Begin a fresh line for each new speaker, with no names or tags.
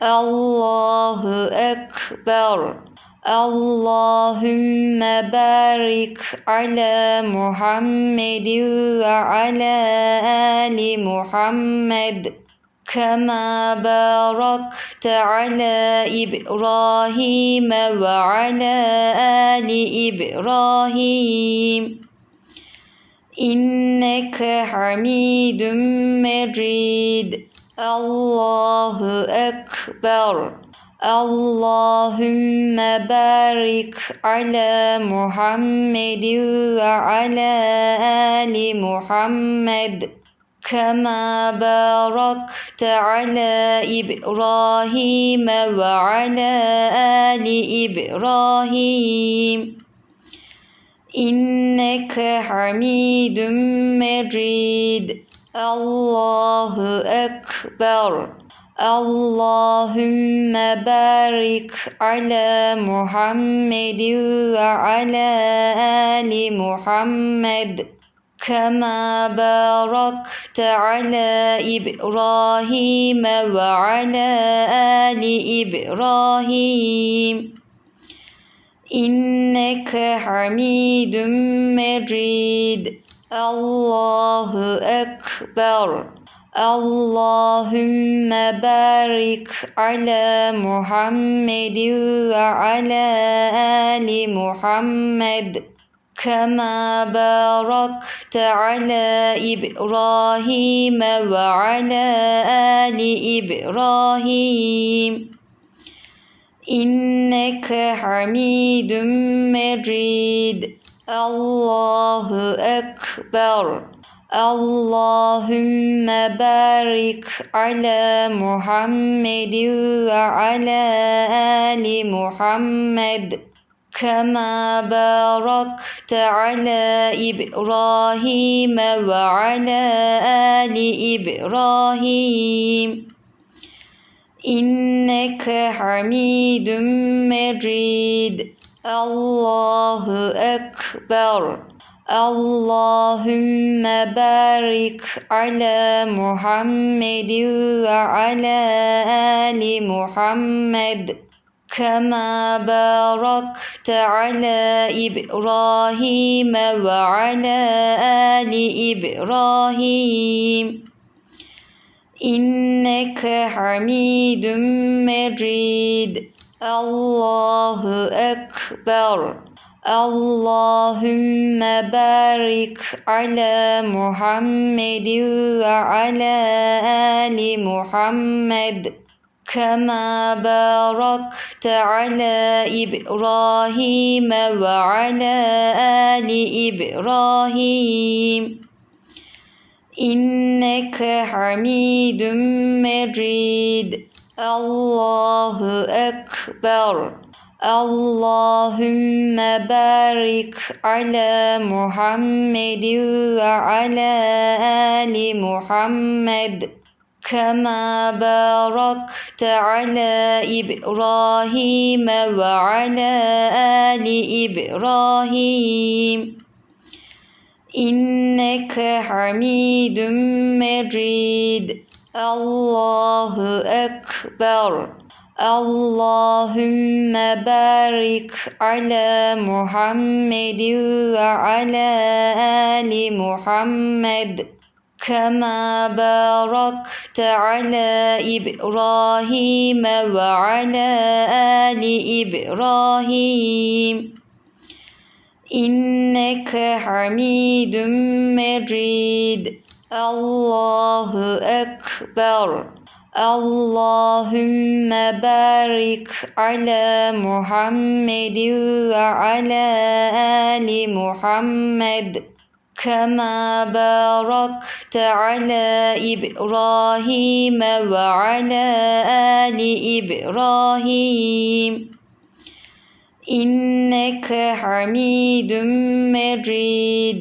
Allahu Ekber. Allahümme barik ala Muhammedin ve ala ali Muhammed. كما باركت على إبراهيم وعلى آل إبراهيم إنك حميد مجيد الله أكبر اللهم بارك على محمد وعلى آل محمد كما باركت على إبراهيم وعلى آل إبراهيم إنك حميد مجيد Allahu Ekber. Allahümme barik ala Muhammedin ve ala ali Muhammed. Kema barakte ala İbrahim ve ala ali İbrahim. İnneke hamidun mecid. مجيد الله أكبر اللهم بارك على محمد وعلى آل محمد كما باركت على إبراهيم وعلى آل إبراهيم إنك حميد مجيد الله أكبر اللهم بارك على محمد وعلى آل محمد كما باركت على إبراهيم وعلى آل إبراهيم إنك حميد مجيد Allahu Ekber. Allahümme barik ala Muhammedin ve ala ali Muhammed. Kema barakte ala İbrahim ve ala ali İbrahim. İnneke hamidun mecid. مجيد الله أكبر اللهم بارك على محمد وعلى آل محمد كما باركت على إبراهيم وعلى آل إبراهيم إنك حميد مجيد الله أكبر اللهم بارك على محمد وعلى آل محمد كما باركت على إبراهيم وعلى آل إبراهيم إنك حميد مجيد Allahu Ekber. Allahümme barik ala Muhammedin ve ala ali Muhammed. Kema barakte ala İbrahim ve ala ali İbrahim. İnneke hamidun mecid. مجيد الله أكبر اللهم بارك على محمد وعلى آل محمد كما باركت على إبراهيم وعلى آل إبراهيم إنك حميد مجيد